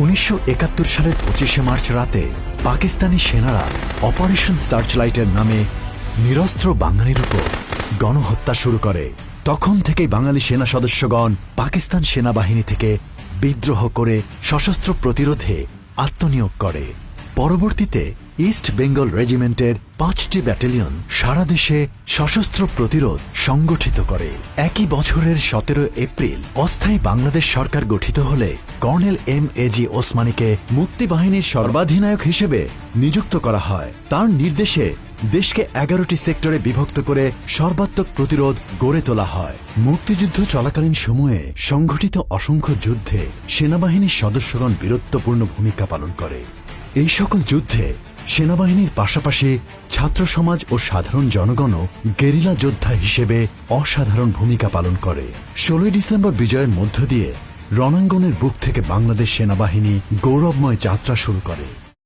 উনিশশো একাত্তর সালের পঁচিশে মার্চ রাতে পাকিস্তানি সেনারা অপারেশন সার্চলাইটের নামে নিরস্ত্র বাঙালির উপর গণহত্যা শুরু করে। তখন থেকেই বাঙালি সেনা সদস্যগণ পাকিস্তান সেনাবাহিনী থেকে বিদ্রোহ করে সশস্ত্র প্রতিরোধে আত্মনিয়োগ করে। পরবর্তীতে ইস্ট বেঙ্গল রেজিমেন্টের পাঁচটি ব্যাটালিয়ন সারা দেশে সশস্ত্র প্রতিরোধ সংগঠিত করে। একই বছরের সতেরো এপ্রিল অস্থায়ী বাংলাদেশ সরকার গঠিত হলে কর্নেল এম এজি ওসমানীকে মুক্তিবাহিনীর সর্বাধিনায়ক হিসেবে নিযুক্ত করা হয়। তার নির্দেশে দেশকে এগারোটি সেক্টরে বিভক্ত করে সর্বাত্মক প্রতিরোধ গড়ে তোলা হয়। মুক্তিযুদ্ধ চলাকালীন সময়ে সংঘটিত অসংখ্য যুদ্ধে সেনাবাহিনীর সদস্যগণ বীরত্বপূর্ণ ভূমিকা পালন করে। এই সকল যুদ্ধে সেনাবাহিনীর পাশাপাশি ছাত্র সমাজ ও সাধারণ জনগণও গেরিলা যোদ্ধা হিসেবে অসাধারণ ভূমিকা পালন করে। ষোলোই ডিসেম্বর বিজয়ের মধ্য দিয়ে রণাঙ্গনের বুক থেকে বাংলাদেশ সেনাবাহিনী গৌরবময় যাত্রা শুরু করে।